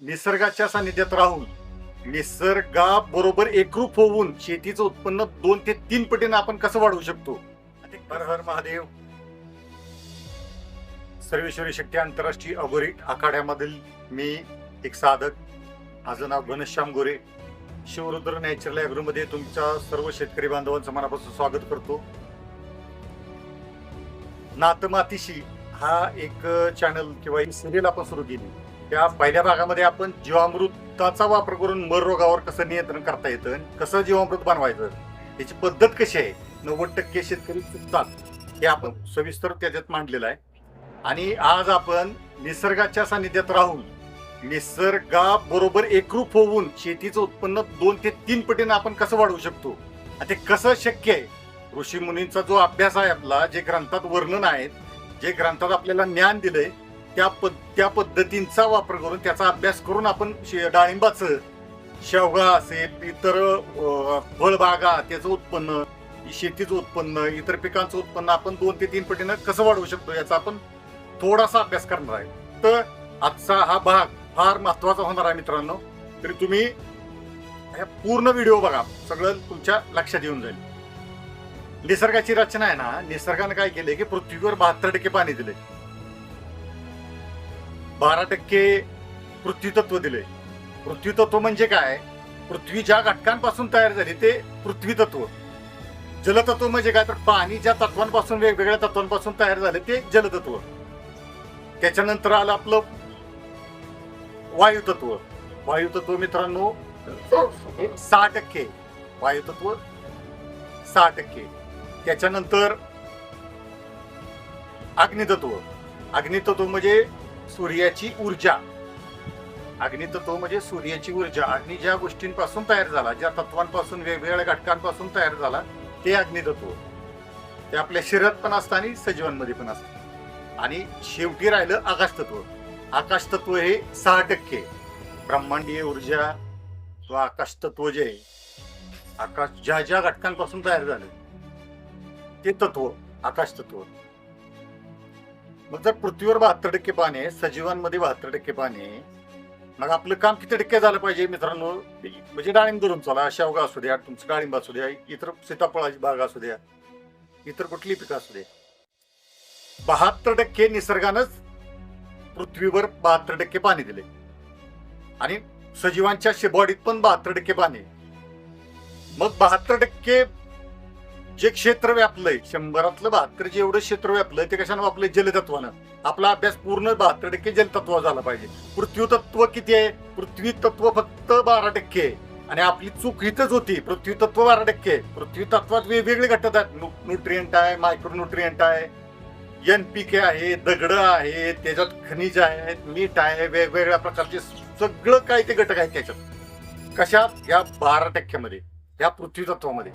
निसर्गाच्या सानिध्यात राहून निसर्गाबरोबर एकरूप होऊन शेतीचं उत्पन्न दोन ते तीन पटीने आपण कसं वाढवू शकतो? हर हर महादेव. सर्वेश्वरी शक्ती आंतरराष्ट्रीय अगोरी आखाड्यामधील मी एक साधक माझं नाव घनश्याम गोरे. शिवरुद्र नॅचरल ॲग्रोमध्ये तुमच्या सर्व शेतकरी बांधवांचं मनापासून स्वागत करतो. नातमातीशी हा एक चॅनल किंवा एक सिरियल आपण सुरू केली. त्या पहिल्या भागामध्ये आपण जीवामृताचा वापर करून मर रोगावर कसं नियंत्रण करता येतं कसं जीवामृत बनवायचं याची पद्धत कशी आहे? नव्वद टक्के शेतकरी चुकतात हे आपण सविस्तर त्याच्यात मांडलेलं आहे. आणि आज आपण निसर्गाच्या सानिध्यात राहून निसर्गाबरोबर एकरूप होऊन शेतीचं उत्पन्न दोन ते तीन पटीने आपण कसं वाढवू शकतो? आणि ते कसं शक्य आहे? ऋषी मुनींचा जो अभ्यास आहे आपला जे ग्रंथात वर्णन आहेत जे ग्रंथात आपल्याला ज्ञान दिलंय त्या पद त्या पद्धतींचा वापर करून त्याचा अभ्यास करून आपण शे- डाळिंबाचं शेवगा असेल इतर फळबागा त्याचं उत्पन्न शेतीचं उत्पन्न इतर पिकांचं उत्पन्न आपण दोन ते तीन पटीनं कसं वाढवू शकतो याचा आपण थोडासा अभ्यास करणार आहे. तर आजचा हा भाग फार महत्त्वाचा होणार आहे मित्रांनो. तरी तुम्ही पूर्ण व्हिडिओ बघा. सगळं तुमच्या लक्षात येऊन जाईल. निसर्गाची रचना आहे ना निसर्गाने काय केलं की पृथ्वीवर बहात्तर टक्के पाणी दिले बारा टक्के पृथ्वीतत्व दिले पृथ्वीतत्व म्हणजे काय? पृथ्वी ज्या घटकांपासून तयार झाली ते पृथ्वीतत्व. जलतत्व म्हणजे काय? तर पाणी ज्या तत्वांपासून वेगवेगळ्या तत्वांपासून तयार झाले ते जलतत्व. त्याच्यानंतर आलं आपलं वायुतत्व. वायुतत्व मित्रांनो सहा टक्के. वायुतत्व सहा टक्के. त्याच्यानंतर अग्नितत्व. अग्नितत्व म्हणजे सूर्याची ऊर्जा. अग्नितत्व म्हणजे सूर्याची ऊर्जा. अग्नी ज्या गोष्टींपासून तयार झाला ज्या तत्वांपासून वेगवेगळ्या घटकांपासून तयार झाला ते अग्नितत्व ते. आपल्या शरीरात पण असतं आणि सजीवांमध्ये पण असतं. आणि शेवटी राहिलं आकाशतत्व आकाशतत्व हे सहा टक्के. ब्रह्मांडीय ऊर्जा किंवा आकाशतत्व जे आहे आकाश ज्या ज्या घटकांपासून तयार झालं ते तत्व आकाशतत्व मग जर पृथ्वीवर बहात्तर टक्के पाणी आहे सजीवांमध्ये बहात्तर टक्के पाणी आहे मग आपलं काम किती टक्के झालं पाहिजे मित्रांनो? म्हणजे डाळिंब धरून चला शेवगा असू द्या तुमचं डाळिंब असू द्या इतर सीताफळाची बाग असू द्या इतर कुठली पिकं असू द्या. बहात्तर टक्के निसर्गानंच पृथ्वीवर बहात्तर टक्के पाणी दिले आणि सजीवांच्या बॉडीत पण बहात्तर टक्के पाणी मग बहात्तर टक्के जे क्षेत्र व्यापलंय शंभरातलं बहात्तर जेवढं क्षेत्र व्यापलंय ते कशानं व्यापलंय? जलतत्वानं. आपला अभ्यास पूर्ण बहात्तर टक्के जलतत्व झाला पाहिजे. पृथ्वी तत्व किती आहे? पृथ्वी तत्व फक्त बारा टक्के आणि आपली चूक हीच होती पृथ्वी तत्व बारा टक्के पृथ्वी तत्वात वेगवेगळे घटक आहेत. न्यूट्रियंट आहे मायक्रो न्यूट्रियंट आहे एन पी के आहे दगड आहे त्याच्यात खनिज आहेत मीठ आहे वेगवेगळ्या प्रकारचे सगळं काय ते घटक आहेत त्याच्यात. कशात या बारा टक्क्यामध्ये या पृथ्वी तत्वामध्ये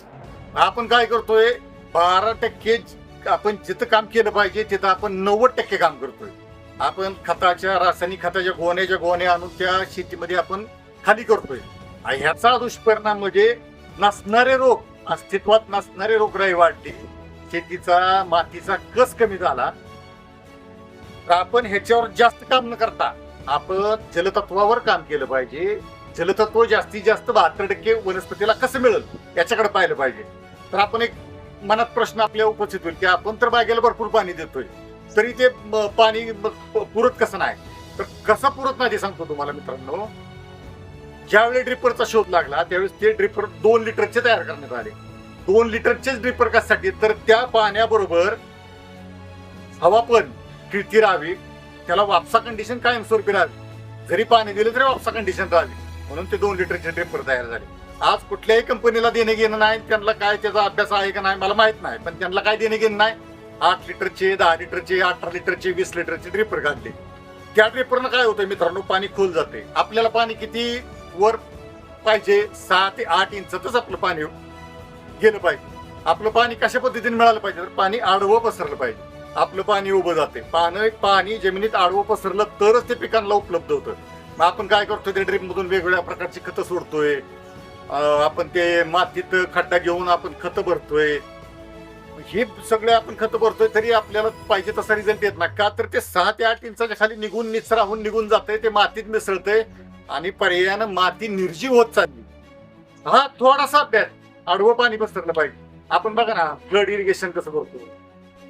आपण काय करतोय बारा टक्के आपण जिथं काम केलं पाहिजे तिथं आपण नव्वद टक्के काम करतोय. आपण खताच्या रासायनिक खताच्या गोण्याच्या गोण्या आणून त्या शेतीमध्ये आपण खाली करतोय. आणि ह्याचा दुष्परिणाम म्हणजे नसणारे रोग अस्तित्वात नसणारे रोगराई वाढली शेतीचा मातीचा कस कमी झाला तर आपण ह्याच्यावर जास्त काम न करता आपण जलतत्वावर काम केलं पाहिजे. जलतत्व जास्तीत जास्त बहात्तर टक्के वनस्पतीला कसं मिळेल याच्याकडे पाहिलं पाहिजे. तर आपण एक मनात प्रश्न आपल्या उपस्थित होईल की आपण तर बागेला भरपूर पाणी देतोय तरी ते पाणी पुरत कसं नाही? तर कसं पुरत नाही ते सांगतो तुम्हाला मित्रांनो. ज्यावेळी ड्रिपरचा शोध लागला त्यावेळेस ते ड्रिपर दोन लिटरचे तयार करण्यात आले. दोन लिटरचेच ड्रिपर कशासाठी? तर त्या पाण्याबरोबर हवा पण किळती राहावी. त्याला वापसा कंडिशन कायमस्वरूपी राहावी. जरी पाणी दिलं तरी वापसा कंडिशन राहावी. म्हणून ते दोन लिटरचे ड्रिपर तयार झाले. आज कुठल्याही कंपनीला देणे घेणं नाही त्यांना काय त्याचा अभ्यास आहे का नाही मला माहीत नाही. पण त्यांना काय देणे घेणं नाही आठ लिटरचे दहा लिटरचे अठरा लिटरचे वीस लिटरचे ड्रिपर काढले. त्या ड्रिपरनं काय होतं मित्रांनो? पाणी खोल जाते आपल्याला पाणी किती वर पाहिजे? सहा ते आठ इंचातच आपलं पाणी गेलं पाहिजे. आपलं पाणी कशा पद्धतीने मिळालं पाहिजे? तर पाणी आडवं पसरलं पाहिजे. आपलं पाणी उभं जाते पाणी पाणी जमिनीत आडवं पसरलं तरच ते पिकांना उपलब्ध होतं. मग आपण काय करतोय त्या ड्रीप मधून वेगवेगळ्या प्रकारची खतं सोडतोय. आपण ते मातीत खड्डा घेऊन आपण खतं भरतोय. हे सगळे आपण खतं भरतोय तरी आपल्याला पाहिजे तसा रिझल्ट येत नाही. का तर ते सहा ते आठ इंचाच्या खाली निघून निचराहून निघून जाते ते मातीत मिसळतंय आणि पर्यायानं माती निर्जीव होत चालली. हा थोडासा अभ्यास. आडवं पाणी पसरलं पाहिजे. आपण बघा ना फ्लड इरिगेशन कसं करतो.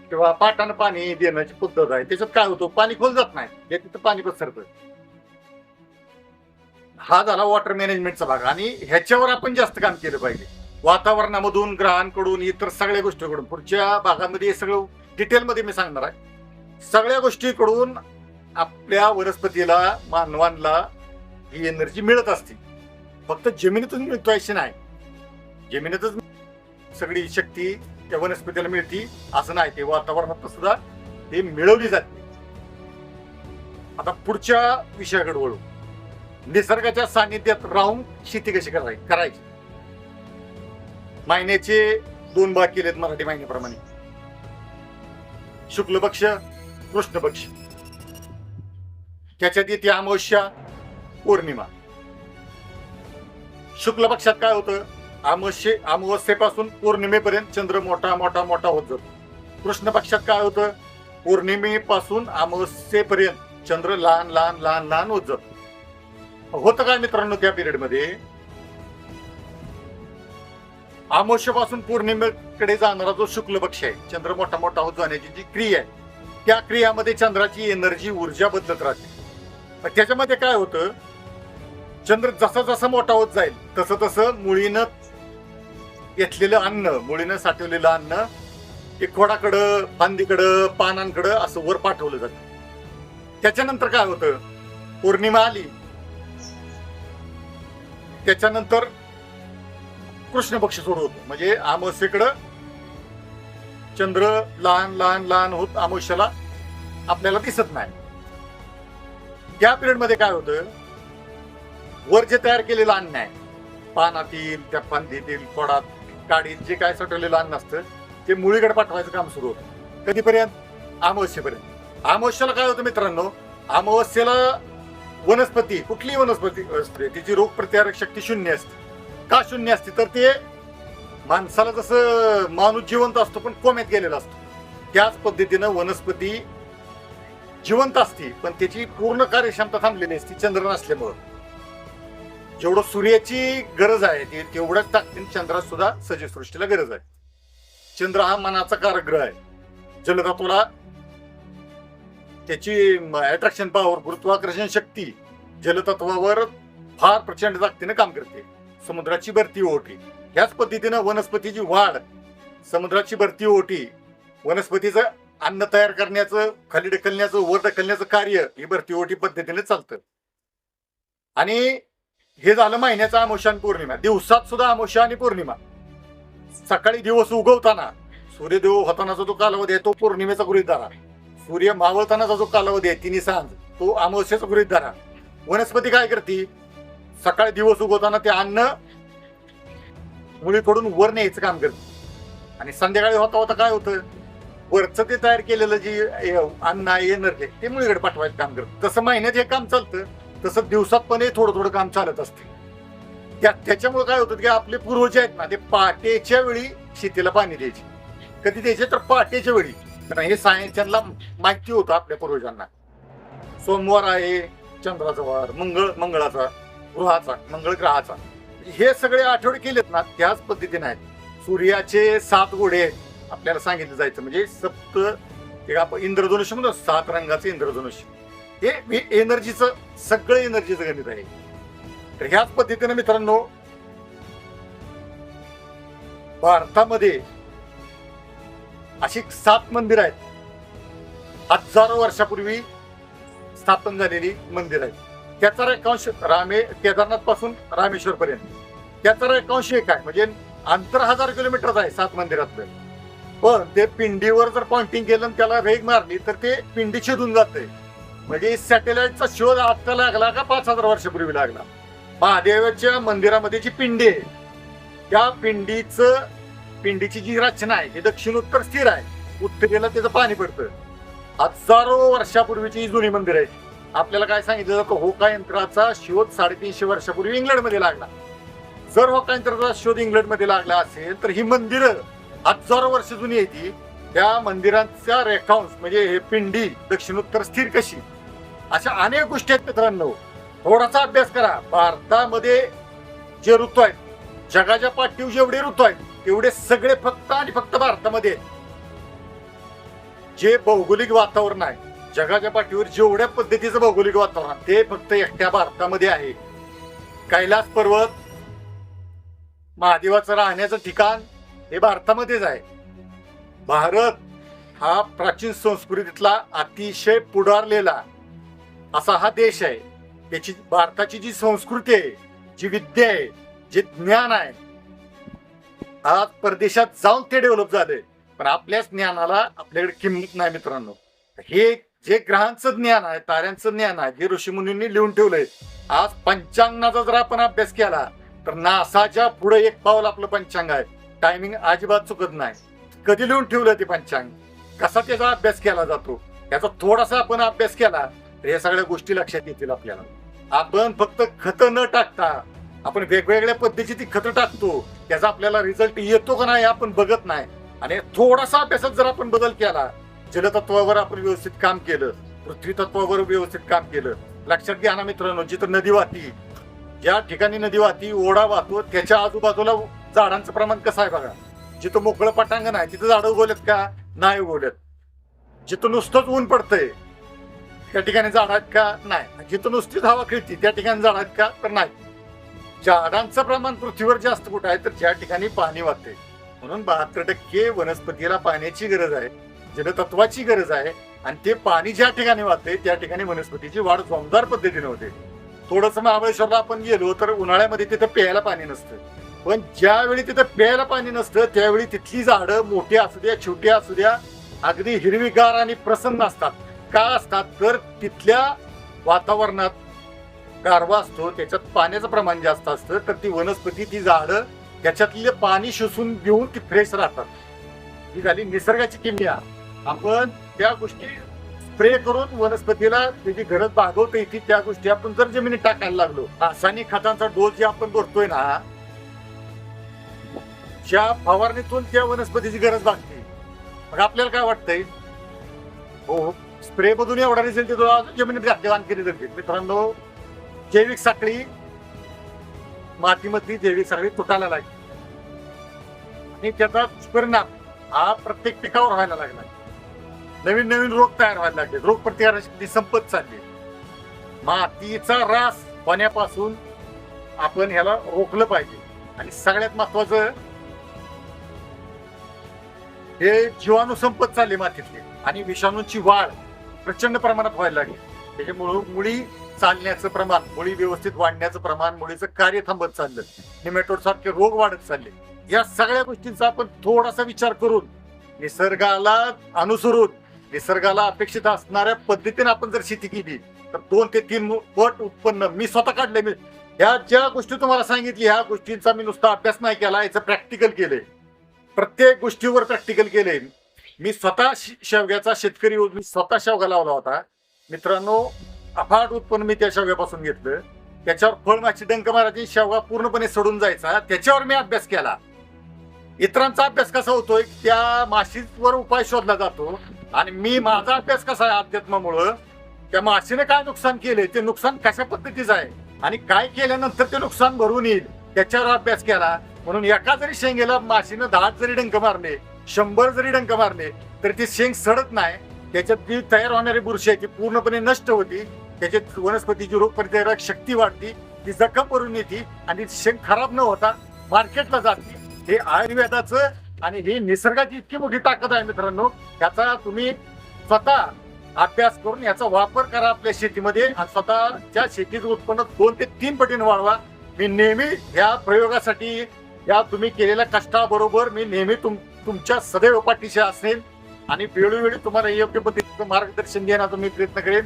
किंवा पाटानं पाणी देण्याची पद्धत आहे. त्याच्यात काय होतं? पाणी खोल जात नाही. हे तिथं पाणी पसरतं हा झाला वॉटर मॅनेजमेंटचा भाग. आणि ह्याच्यावर आपण जास्त काम केलं पाहिजे. वातावरणामधून ग्रहांकडून इतर सगळ्या गोष्टीकडून. पुढच्या भागामध्ये हे सगळं डिटेलमध्ये मी सांगणार आहे. सगळ्या गोष्टीकडून आपल्या वनस्पतीला मानवांना ही एनर्जी मिळत असते. फक्त जमिनीतून मिळतो अशी नाही. जमिनीतच सगळी शक्ती त्या वनस्पतीला मिळती असं नाही. ते वातावरणात सुद्धा ते मिळवली जाते. आता पुढच्या विषयाकडे वळू. निसर्गाच्या सानिध्यात राहून शेती कशी करायची करायची? महिन्याचे दोन भाग केलेत मराठी महिन्याप्रमाणे. शुक्ल पक्ष कृष्ण पक्ष. त्याच्यात येते अमावस्या पौर्णिमा. शुक्ल पक्षात काय होतं? अमावस्ये अमावस्येपासून पौर्णिमेपर्यंत चंद्र मोठा मोठा मोठा होत जातो. कृष्ण पक्षात काय होतं? पौर्णिमेपासून अमावस्येपर्यंत चंद्र लहान लहान लहान लहान होत जातो. होतं काय मित्रांनो त्या पिरियडमध्ये? पौर्णिमेकडे जाणारा जो शुक्ल पक्ष आहे चंद्र मोठा मोठा होत जाण्याची जी क्रिया आहे त्या क्रियामध्ये चंद्राची एनर्जी ऊर्जा बदलत राहते. त्याच्यामध्ये काय होतं? चंद्र जसा जसा मोठा होत जाईल तसं तसं मुळीनं घेतलेलं अन्न मुळीनं साठवलेलं अन्न ते खोडाकडं फांदीकडं पानांकडं असं वर पाठवलं जातं. त्याच्यानंतर काय होतं? पौर्णिमा आली. त्याच्यानंतर कृष्ण पक्ष सुरू होतो. म्हणजे अमावस्येकडं चंद्र लहान लहान लहान होत आमोश्याला आपल्याला दिसत नाही. त्या पिरियडमध्ये काय होतं? वर जे तयार केलेलं अन्न आहे पानातील त्या फांदीतील खोडात काडीत जे काय साठवलेलं अन्न असतं ते मुळीकडे पाठवायचं काम सुरू होतं. कधीपर्यंत? अमावस्येपर्यंत अमावस्याला काय होतं मित्रांनो? अमावस्येला वनस्पती कुठलीही वनस्पती असते तिची रोगप्रतिकारक शक्ती शून्य असते. का शून्य असते? तर ते माणसाला जसं माणूस जिवंत असतो पण कोम्यात गेलेला असतो. त्याच पद्धतीनं वनस्पती जिवंत असते पण त्याची पूर्ण कार्यक्षमता थांबलेली असते चंद्र नसल्यामुळं. जेवढं सूर्याची गरज आहे ती तेवढ्याच ताकदीने चंद्रात सुद्धा सजीवसृष्टीला गरज आहे. चंद्र हा मनाचा कारग्रह आहे. जलतत्वाला त्याची अट्रॅक्शन पॉवर गुरुत्वाकर्षण शक्ती जलतत्वावर फार प्रचंड ताकदीनं काम करते. समुद्राची भरती ओटी. ह्याच पद्धतीनं वनस्पतीची वाढ. समुद्राची भरती ओटी. वनस्पतीचं अन्न तयार करण्याचं खाली ढकलण्याचं वर ढकलण्याचं कार्य ही भरती ओटी पद्धतीने चालतं. आणि हे झालं महिन्याचा अमोशान आणि पौर्णिमा. दिवसात सुद्धा अमोशा आणि पौर्णिमा. सकाळी दिवस उगवताना सूर्यदेव होतानाचा जो कालावधी आहे तो पौर्णिमेचा गृहित धरा. सूर्य मावळतानाचा जो कालावधी आहे तिन्ही सांज तो अमावस्याचा गृहित धरा. वनस्पती काय करते? सकाळी दिवस उगवताना ते अन्न मुलीकडून वर न्यायचं काम करते. आणि संध्याकाळी होता होता काय होतं? वरचं ते तयार केलेलं जे अन्न आहे एनर्जी ते मुलीकडे पाठवायचं काम करतं. तसं महिन्यात हे काम चालतं तसं दिवसात पण हे थोडं थोडं काम चालत असते. त्या त्याच्यामुळे काय होतं की आपले पूर्वज आहेत ना ते पहाटेच्या वेळी शेतीला पाणी द्यायचे. कधी द्यायचे? तर पहाटेच्या वेळी. कारण हे सायन्स त्यांना माहिती होतं आपल्या पूर्वजांना. सोमवार आहे चंद्राचा वार मंगळ मंगळाचा गृहाचा मंगळ ग्रहाचा हे सगळे आठवडे केलेत ना त्याच पद्धतीने आहेत. सूर्याचे सात घोडे आपल्याला सांगितलं जायचं म्हणजे सप्त एक आपण इंद्रधनुष्य म्हणतो सात रंगाचं इंद्रधनुष्य. हे एनर्जीचं सगळं एनर्जीचं गणित आहे. तर ह्याच पद्धतीने मित्रांनो भारतामध्ये अशी सात मंदिर आहेत. हजारो वर्षापूर्वी स्थापन झालेली मंदिर आहेत. त्याचा रेकांश रामे केदारनाथपासून रामेश्वर पर्यंत. त्याचा रेकांश एक आहे म्हणजे अंतर हजार किलोमीटरच आहे सात मंदिरातलं. पण ते पिंडीवर जर पॉइंटिंग केलं त्याला रेग मारली तर ते पिंडी छेदून जाते. म्हणजे सॅटेलाइटचा शोध आत्ता लागला का पाच हजार वर्षापूर्वी लागला? महादेवाच्या मंदिरामध्ये जी पिंडी आहे त्या पिंडीचं पिंडीची जी रचना आहे ही दक्षिण उत्तर स्थिर आहे. उत्तरेला त्याचं पाणी पडतं हजारो वर्षापूर्वीची ही जुनी मंदिर आहे आपल्याला काय सांगितलं जातं? होका यंत्राचा शोध साडेतीनशे वर्षापूर्वी इंग्लंडमध्ये लागला. जर होका यंत्राचा शोध इंग्लंडमध्ये लागला असेल तर ही मंदिरं हजारो वर्ष जुनी आहे ती. त्या मंदिरांचा रेखांश म्हणजे हे पिंडी दक्षिणोत्तर स्थिर कशी? अशा अनेक गोष्टी आहेत मित्रांनो. थोडासा अभ्यास करा. भारतामध्ये जे ऋतू आहेत जगाच्या पाठीवर जेवढे ऋतू आहेत एवढे सगळे फक्त आणि फक्त भारतामध्ये. जे भौगोलिक वातावरण आहे जगाच्या पाठीवर जेवढ्या पद्धतीचं भौगोलिक वातावरण ते फक्त एकट्या भारतामध्ये आहे. कैलास पर्वत महादेवाचं राहण्याचं ठिकाण हे भारतामध्येच आहे. भारत हा प्राचीन संस्कृतीतला अतिशय पुढारलेला असा हा देश आहे. त्याची भारताची जी संस्कृती आहे जी विद्या आहे जे ज्ञान आहे आज परदेशात जाऊन ते डेव्हलप झाले. पण आपल्याच ज्ञानाला आपल्याकडे किंमत नाही मित्रांनो. हे जे ग्रहांचं ज्ञान आहे ताऱ्यांचं ज्ञान आहे जे ऋषीमुनींनी लिहून ठेवलंय. आज पंचांगाचा जर आपण अभ्यास केला तर नासाच्या पुढे एक पाऊल आपलं पंचांग आहे. टायमिंग अजिबात चुकत नाही. कधी लिहून ठेवलं ते पंचांग? कसा त्याचा अभ्यास केला जातो? याचा थोडासा आपण अभ्यास केला तर या सगळ्या गोष्टी लक्षात येतील आपल्याला. आपण फक्त खत न टाकता आपण वेगवेगळ्या पद्धतीची ती खतं टाकतो त्याचा आपल्याला रिझल्ट येतो का नाही हे आपण बघत नाही. आणि थोडासा अभ्यासात जर आपण बदल केला जलतत्वावर आपण व्यवस्थित काम केलं पृथ्वी तत्वावर व्यवस्थित काम केलं. लक्षात घ्या ना मित्रांनो जिथं नदी वाहती ज्या ठिकाणी नदी वाहती ओढा वाहतो त्याच्या आजूबाजूला झाडांचं प्रमाण कसं आहे बघा. जिथं मोकळं पटांगण आहे तिथं झाडं उगवलेत का? नाही उगवलेत. जिथं नुसतंच ऊन पडतंय त्या ठिकाणी झाड आहेत का? नाही. जिथं नुसतीच हवा खेळती त्या ठिकाणी झाड आहेत का? तर नाही. झाडांचं प्रमाण पृथ्वीवर जास्त कुठं आहे तर ज्या ठिकाणी पाणी वाहते. म्हणून बहात्तर टक्के वनस्पतीला पाण्याची गरज आहे जलतत्वाची गरज आहे आणि ते पाणी ज्या ठिकाणी वाहते त्या ठिकाणी वनस्पतीची वाढ जोमदार पद्धतीने होते. थोडस महाबळेश्वरला आपण गेलो तर उन्हाळ्यामध्ये तिथं प्यायला पाणी नसतं. पण ज्यावेळी तिथं प्यायला पाणी नसतं त्यावेळी तिथली झाडं मोठी असू द्या छोटी असू द्या अगदी हिरवीगार आणि प्रसन्न असतात. का असतात? तर तिथल्या वातावरणात गारवा असतो त्याच्यात पाण्याचं प्रमाण जास्त असतं तर ती वनस्पती ती झाडं त्याच्यातले पाणी शोषून घेऊन ती फ्रेश राहतात. ही झाली निसर्गाची किमया. आपण त्या गोष्टी स्प्रे करून वनस्पतीला त्याची गरज भागवता येते त्या गोष्टी आपण जर जमिनीत टाकायला लागलो रासायनिक खतांचा डोस जे आपण भरतोय ना ज्या फवारणीतून त्या वनस्पतीची गरज भागते. मग आपल्याला काय वाटतंय? हो, हो स्प्रे मधून एवढा रिझल्ट येतो अजून जमिनीत घातले आणखी रिझल्ट मित्रांनो जैविक साखळी मातीमधली जैविक साखळी तुटायला लागली. आणि त्याचा परिणाम हा प्रत्येक पिकावर व्हायला लागला. नवीन नवीन रोग तयार व्हायला लागले. रोग प्रतिकारशक्ती संपत चालली. मातीचा रास होण्यापासून आपण ह्याला रोखलं पाहिजे. आणि सगळ्यात महत्वाचं हे जीवाणू संपत चालले मातीतले. आणि विषाणूंची वाढ प्रचंड प्रमाणात व्हायला लागली. त्याच्यामुळं मुळी चालण्याचं प्रमाण मुळी व्यवस्थित वाढण्याचं प्रमाण मुळीचं कार्य थांबत चाललं. निमेटोड सारखे रोग वाढत चालले. या सगळ्या गोष्टींचा आपण थोडासा विचार करून निसर्गाला अनुसरून निसर्गाला अपेक्षित असणाऱ्या पद्धतीने आपण जर शेती केली तर दोन ते तीन पट उत्पन्न मी स्वतः काढले. मी ह्या ज्या गोष्टी तुम्हाला सांगितली ह्या गोष्टींचा मी नुसता अभ्यास नाही केला याचं प्रॅक्टिकल केलंय. प्रत्येक गोष्टीवर प्रॅक्टिकल केले मी स्वतः शेवग्याचा शेतकरी मी स्वतः शेवगा लावला होता. मित्रांनो अफाट उत्पन्न मी त्या शेवग्यापासून घेतलं. त्याच्यावर फळमाची डंक मारायची शेवगा पूर्णपणे सोडून जायचा. त्याच्यावर मी अभ्यास केला. इतरांचा अभ्यास कसा होतोय त्या माशीवर उपाय शोधला जातो. आणि मी माझा अभ्यास कसा आहे अध्यात्मामुळं त्या माशीने काय नुकसान केले ते नुकसान कशा पद्धतीचं आहे? आणि काय केल्यानंतर ते नुकसान भरून येईल त्याच्यावर अभ्यास केला. म्हणून एका जरी शेंगेला माशीनं दहा जरी डंक मारले शंभर जरी डंक मारले तर ती शेंग सडत नाही. त्याच्यात जी तयार होणारी बुरशी आहे ती पूर्णपणे नष्ट होती. त्याच्यात वनस्पतीची रोगप्रतिकारक शक्ती वाढती ती जखम भरून येते आणि शेंग खराब न होता मार्केटला जाते. हे आयुर्वेदाचं आणि ही निसर्गाची इतकी मोठी ताकद आहे मित्रांनो याचा तुम्ही स्वतः अभ्यास करून याचा वापर करा आपल्या शेतीमध्ये आणि स्वतःच्या शेतीचं उत्पन्न दोन ते तीन पटीने वाढवा. मी नेहमी या प्रयोगासाठी या तुम्ही केलेल्या कष्टाबरोबर मी नेहमी तुम तुमच्या सदैव पाठीशी असेल आणि वेळोवेळी तुम्हाला योग्य पद्धतीचं मार्गदर्शन देण्याचा मी प्रयत्न करेन.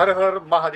हर हर महादेव।